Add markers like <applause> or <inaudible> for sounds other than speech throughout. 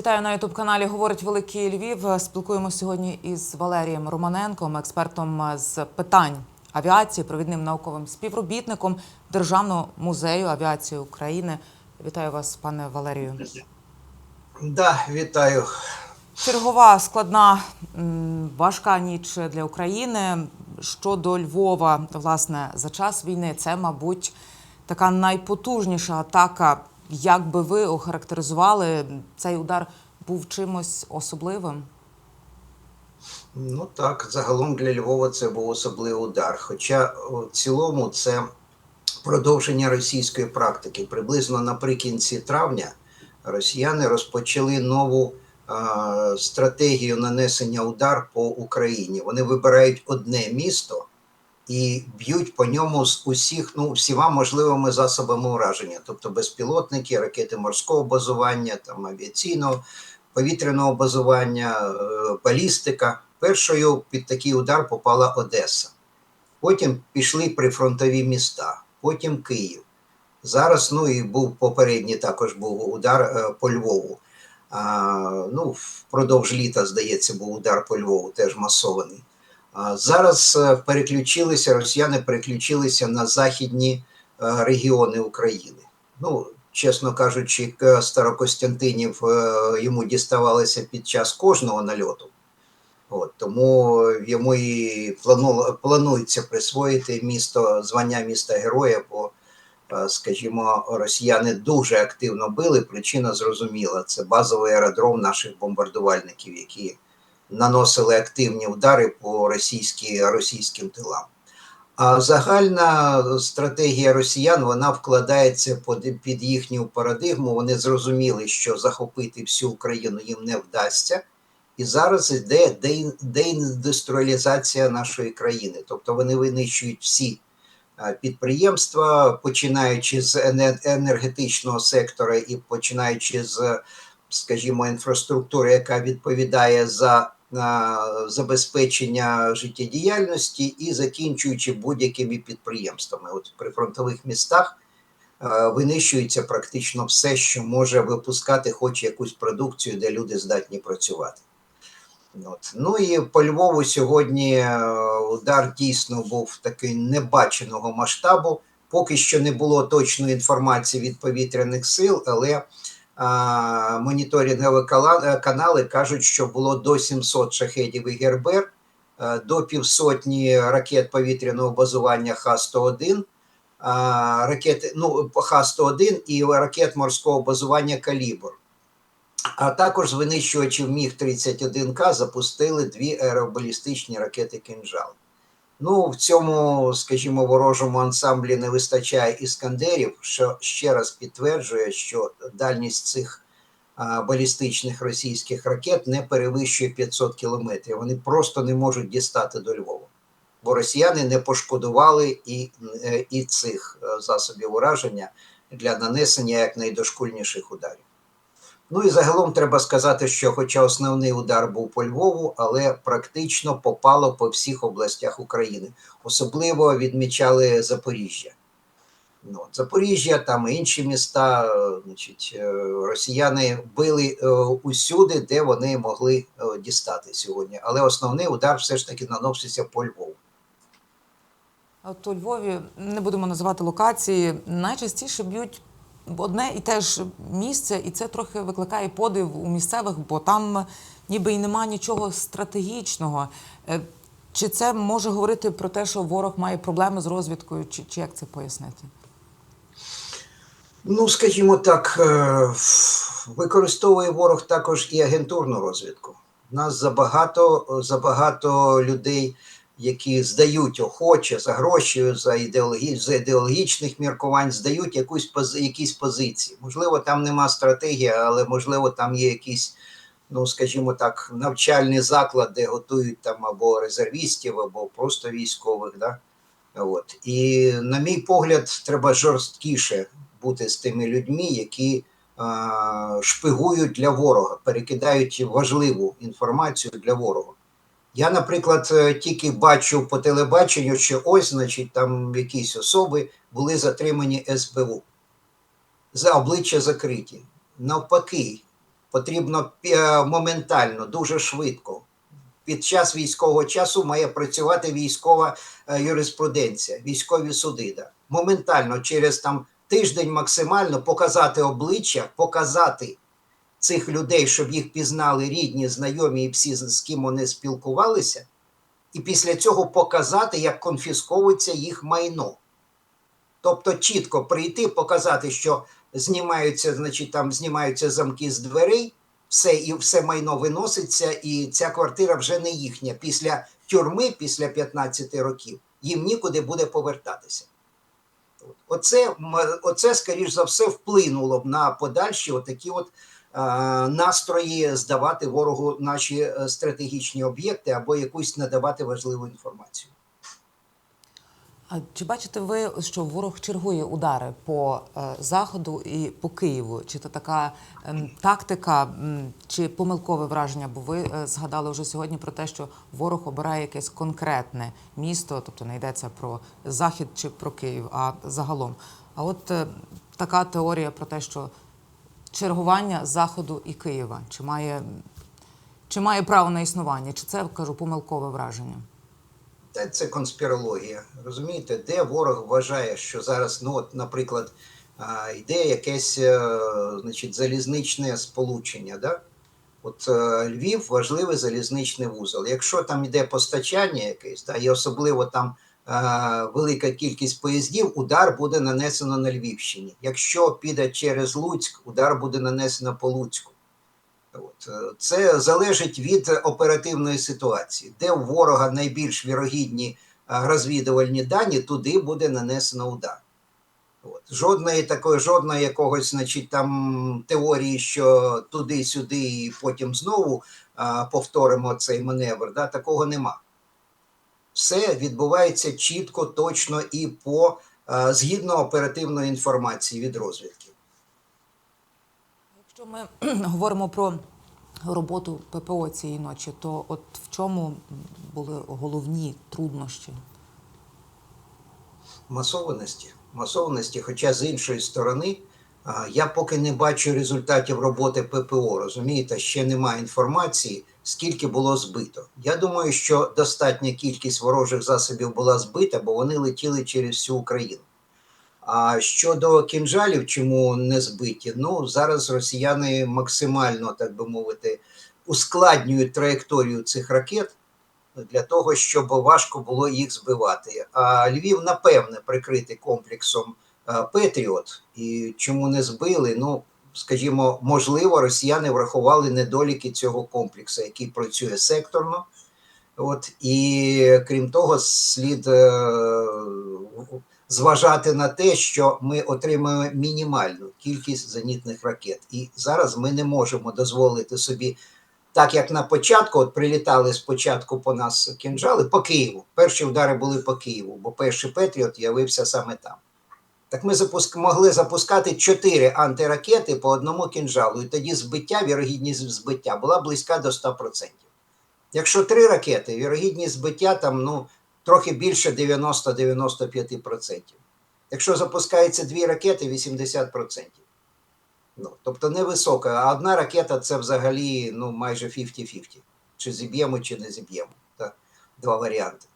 Вітаю на ютуб каналі Говорить Великий Львів. Спілкуємося сьогодні із Валерієм Романенком, експертом з питань авіації, провідним науковим співробітником Державного музею авіації України. Вітаю вас, пане Валерію. Да, вітаю. Чергова складна важка ніч для України. Щодо Львова, власне, за час війни це, мабуть, така найпотужніша атака. Як би ви охарактеризували цей удар був чимось особливим? Ну так, загалом для Львова це був особливий удар. Хоча в цілому це продовження російської практики. Приблизно наприкінці травня росіяни розпочали нову е, стратегію нанесення удар по Україні. Вони вибирають одне місто і б'ють по ньому з усіх ну всіма можливими засобами ураження, тобто безпілотники, ракети морського базування, там авіаційного, повітряного базування, е, балістика. Першою під такий удар попала Одеса. Потім пішли прифронтові міста, потім Київ. Зараз, ну і був попередній також був удар е, по Львову. А, ну, впродовж літа, здається, був удар по Львову, теж масований. Зараз е, переключилися, росіяни переключилися на західні е, регіони України. Ну, чесно кажучи, Старокостянтинів е, йому діставалося під час кожного нальоту. От, тому йому і плану, планується присвоїти місто звання міста героя, бо, скажімо, росіяни дуже активно били. Причина зрозуміла: це базовий аеродром наших бомбардувальників, які наносили активні удари по російські, російським тилам. А загальна стратегія росіян вона вкладається під, їхню парадигму. Вони зрозуміли, що захопити всю Україну їм не вдасться. І зараз йде деін- деіндустріалізація нашої країни. Тобто вони винищують всі е, підприємства, починаючи з енергетичного сектора і починаючи з, скажімо, інфраструктури, яка відповідає за забезпечення життєдіяльності, і закінчуючи будь-якими підприємствами. От при фронтових містах е, винищується практично все, що може випускати хоч якусь продукцію, де люди здатні працювати. От. Ну і по Львову сьогодні е, удар дійсно був такий небаченого масштабу. Поки що не було точної інформації від повітряних сил, але моніторингові е, канали кажуть, що було до 700 шахедів і Гербер, е, до півсотні ракет повітряного базування Х-101, а, ракети, ну, Х-101 і ракет морського базування Калібр. А також з винищувачів Міг-31К запустили дві аеробалістичні ракети «Кинжал». Ну, в цьому, скажімо, ворожому ансамблі не вистачає іскандерів, що ще раз підтверджує, що дальність цих а, балістичних російських ракет не перевищує 500 кілометрів. Вони просто не можуть дістати до Львова. Бо росіяни не пошкодували і, е, і цих е, засобів ураження для нанесення якнайдошкульніших ударів. Ну і загалом треба сказати, що, хоча основний удар був по Львову, але практично попало по всіх областях України. Особливо відмічали Запоріжжя. Ну, Запоріжжя, там інші міста, е, значить, е, росіяни били е, усюди, де вони могли дістати сьогодні. Але основний удар все ж таки наносився по Львову. От у Львові не будемо називати локації. Найчастіше б'ють одне і те ж місце, і це трохи викликає подив у місцевих, бо там ніби й нема нічого стратегічного. Е, Чи це може говорити про те, що ворог має проблеми з розвідкою, чи, чи як це пояснити? Ну, скажімо так, е, використовує ворог також і агентурну розвідку. У нас забагато, забагато людей, які здають охоче за гроші, за, ідеологі, за ідеологічних міркувань, здають якусь пози- якісь позиції. Можливо, там нема стратегії, але можливо, там є якісь, ну скажімо так, навчальний заклад, де готують там або резервістів, або просто військових. Да? От. І, на мій погляд, треба жорсткіше бути з тими людьми, які шпигують для ворога, перекидають важливу інформацію для ворога. Я, наприклад, е, тільки бачу по телебаченню, що ось, значить, там якісь особи були затримані СБУ. За обличчя закриті. Навпаки, потрібно е, моментально, дуже швидко. Під час військового часу має працювати військова е, юриспруденція, військові суди. Да. Моментально, через там тиждень максимально показати обличчя, показати цих людей, щоб їх пізнали рідні, знайомі і всі, з ким вони спілкувалися, і після цього показати, як конфісковується їх майно. Тобто чітко прийти, показати, що знімаються, значить, там знімаються замки з дверей, все і все майно виноситься, і ця квартира вже не їхня. Після тюрми, після 15 років, їм нікуди буде повертатися. Оце, оце, скоріш за все, вплинуло б на подальші отакі от настрої здавати ворогу наші е, стратегічні об'єкти або якусь надавати важливу інформацію. А чи бачите ви, що ворог чергує удари по е, заходу і по Києву? Чи це така ем, тактика, чи помилкове враження? Бо ви е, згадали вже сьогодні про те, що ворог обирає якесь конкретне місто, тобто не йдеться про захід чи про Київ, а загалом. А от е, така теорія про те, що чергування заходу і Києва, чи має, чи має право на існування, чи це кажу помилкове враження? Та це конспірологія. Розумієте, де ворог вважає, що зараз, ну от, наприклад, йде якесь е, значить, залізничне сполучення. Да? От е, Львів важливий залізничний вузол. Якщо там йде постачання якесь, да, і особливо там велика кількість поїздів, удар буде нанесено на Львівщині. Якщо піде через Луцьк, удар буде нанесено по Луцьку. От. е, Це залежить від оперативної ситуації, де у ворога найбільш вірогідні е, розвідувальні дані, туди буде нанесено удар. От. Жодної такої, жодної якогось, значить, там теорії, що туди-сюди, і потім знову а, повторимо цей маневр, да, такого нема. Все відбувається чітко, точно і по згідно оперативної інформації від розвідки. Якщо ми <clears throat> говоримо про роботу ППО цієї ночі, то от в чому були головні труднощі? масованості. Масованості, хоча з іншої сторони, я поки не бачу результатів роботи ППО. Розумієте, ще немає інформації, скільки було збито. Я думаю, що достатня кількість ворожих засобів була збита, бо вони летіли через всю Україну. А щодо кінжалів, чому не збиті? Ну зараз росіяни максимально, так би мовити, ускладнюють траєкторію цих ракет для того, щоб важко було їх збивати. А Львів, напевне, прикритий комплексом е, Петріот. І чому не збили? Ну, скажімо, можливо, росіяни врахували недоліки цього комплексу, який працює секторно. От, і крім того, слід е, зважати на те, що ми отримаємо мінімальну кількість зенітних ракет. І зараз ми не можемо дозволити собі так як на початку, от прилітали спочатку по нас кінжали по Києву. Перші удари були по Києву, бо перший Петріот явився саме там. Так ми запуск, могли запускати чотири антиракети по одному кінжалу, і тоді збиття, вірогідність збиття була близька до 100%. Якщо три ракети, вірогідність збиття там ну, трохи більше 90-95%. Якщо запускається дві ракети, 80%. Ну, тобто невисока, а одна ракета це взагалі ну, майже 50-50. Чи зіб'ємо, чи не зіб'ємо. Два варіанти.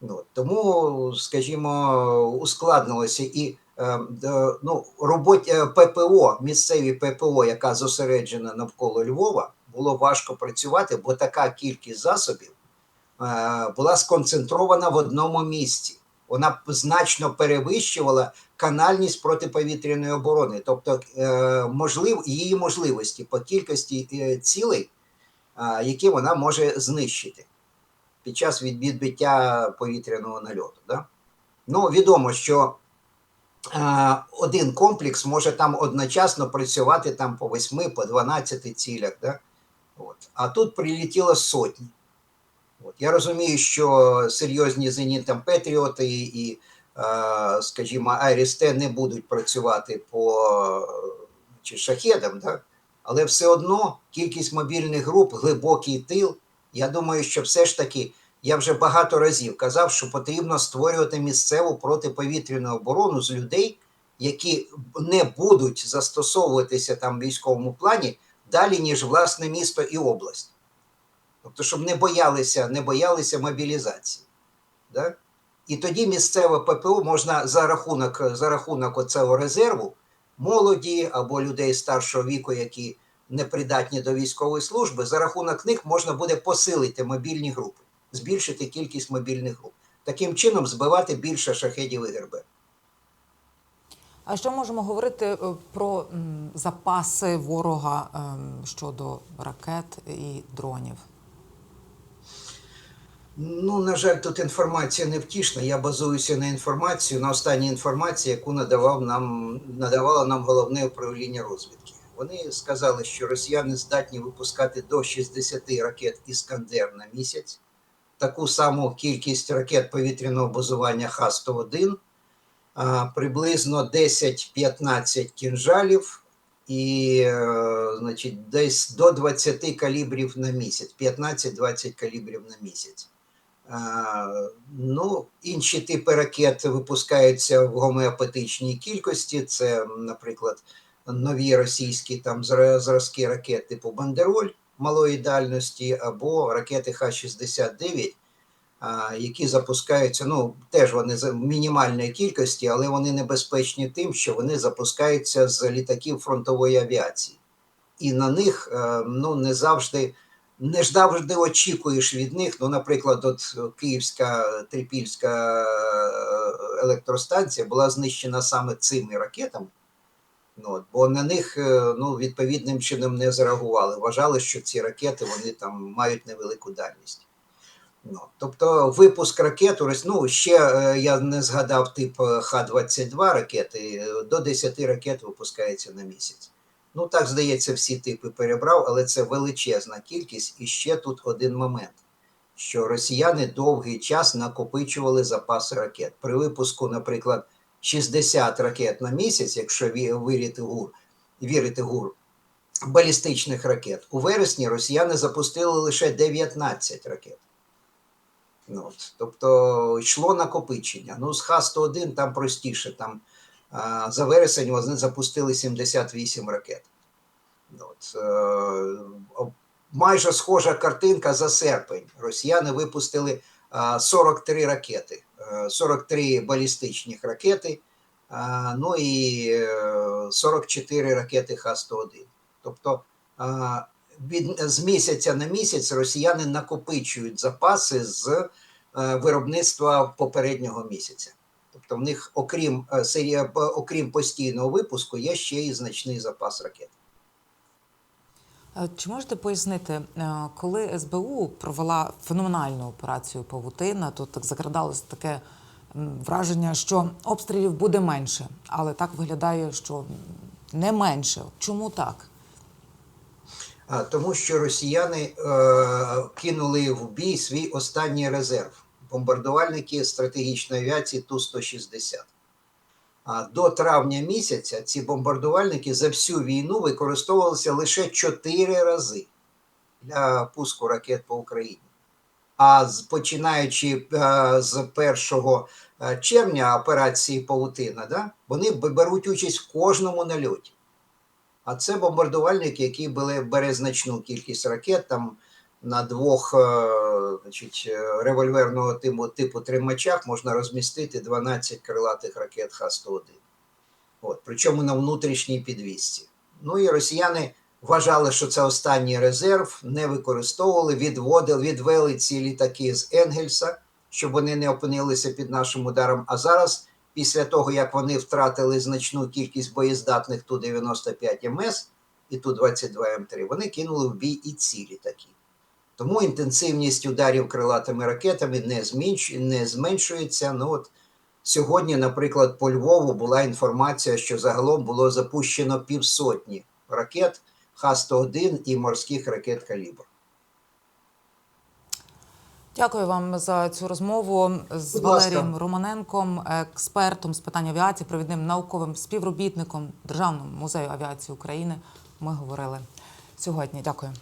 Ну, тому, скажімо, ускладнилося і ну, роботі е, ППО, місцеві ППО, яка зосереджена навколо Львова, було важко працювати, бо така кількість засобів е, була сконцентрована в одному місці. Вона значно перевищувала канальність протиповітряної оборони, тобто е, можлив, її можливості по кількості цілей, які вона може знищити під час відбиття повітряного нальоту. Да? Ну, відомо, що один комплекс може там одночасно працювати там по 8, по 12 цілях. Да? От. А тут прилетіло сотні. От. Я розумію, що серйозні зенітом Петріоти і, скажімо, Айрісте не будуть працювати по чи шахедам, да? але все одно кількість мобільних груп, глибокий тил. Я думаю, що все ж таки я вже багато разів казав, що потрібно створювати місцеву протиповітряну оборону з людей, які не будуть застосовуватися там в військовому плані далі, ніж власне місто і область. Тобто, щоб не боялися, не боялися мобілізації. Да? І тоді місцеве ППО можна за рахунок, за рахунок оцього резерву молоді або людей старшого віку, які не придатні до військової служби, за рахунок них можна буде посилити мобільні групи, збільшити кількість мобільних груп. Таким чином збивати більше шахедів і ГРБ. А що можемо говорити е, про запаси ворога ем, щодо ракет і дронів? Ну, на жаль, тут інформація невтішна. Я базуюся на інформацію, на останній інформації, яку надавав нам, надавало нам головне управління розвідки. Вони сказали, що росіяни здатні випускати до 60 ракет Іскандер на місяць, таку саму кількість ракет повітряного базування Х-101, приблизно 10-15 кінжалів і, е, значить, десь до 20 калібрів на місяць, 15-20 калібрів на місяць. Ну, інші типи ракет випускаються в гомеопатичній кількості. Це, наприклад, нові російські там зразки ракет типу Бандероль малої дальності або ракети Х-69, які запускаються. Ну, теж вони в мінімальній кількості, але вони небезпечні тим, що вони запускаються з літаків фронтової авіації. І на них е, ну, не завжди не завжди очікуєш від них. Ну, наприклад, от Київська Трипільська е, електростанція була знищена саме цими ракетами. Ну, бо на них е, ну, відповідним чином не зреагували. Вважали, що ці ракети вони там мають невелику дальність. Ну, тобто випуск ракет, ну ще е, я не згадав тип е, Х-22 ракети, до 10 ракет випускається на місяць. Ну, так здається, всі типи перебрав, але це величезна кількість. І ще тут один момент: що росіяни довгий час накопичували запаси ракет. При випуску, наприклад, 60 ракет на місяць, якщо вірити ГУР, вірити ГУР, балістичних ракет, у вересні росіяни запустили лише 19 ракет. Ну, от, тобто йшло накопичення. Ну, з Х-101 там простіше. Там а, за вересень вони запустили 78 ракет. Ну, От, е, о- майже схожа картинка за серпень. Росіяни випустили а, 43 ракети, е, 43 балістичних ракети, ну і е, 44 ракети Х-101. Тобто від, з місяця на місяць росіяни накопичують запаси з е, виробництва попереднього місяця. Тобто в них, окрім, е, окрім постійного випуску, є ще й значний запас ракет. Чи можете пояснити, е, коли СБУ провела феноменальну операцію Павутина, то так закрадалось таке враження, що обстрілів буде менше, але так виглядає, що не менше. Чому так? А, тому що росіяни е, кинули в бій свій останній резерв бомбардувальники стратегічної авіації Ту-160. До травня місяця ці бомбардувальники за всю війну використовувалися лише 4 рази для пуску ракет по Україні. А починаючи е, з 1 е, червня операції Павутина, да, вони беруть участь в кожному нальоті. А це бомбардувальники, які були, бере значну кількість ракет там на двох е, значить, е, револьверного типу, типу тримачах можна розмістити 12 крилатих ракет Х-101. От, причому на внутрішній підвісці. Ну і росіяни вважали, що це останній резерв, не використовували, відводили, відвели ці літаки з Енгельса, щоб вони не опинилися під нашим ударом. А зараз після того, як вони втратили значну кількість боєздатних Ту-95 МС і Ту-22 М3, вони кинули в бій і ці літаки. Тому інтенсивність ударів крилатими ракетами не, зменш... не зменшується. Ну, от сьогодні, наприклад, по Львову була інформація, що загалом було запущено півсотні ракет Х-101 і морських ракет «Калібр». Дякую вам за цю розмову з Будь ласка. Валерієм Романенком, експертом з питань авіації, провідним науковим співробітником Державного музею авіації України. Ми говорили сьогодні. Дякую.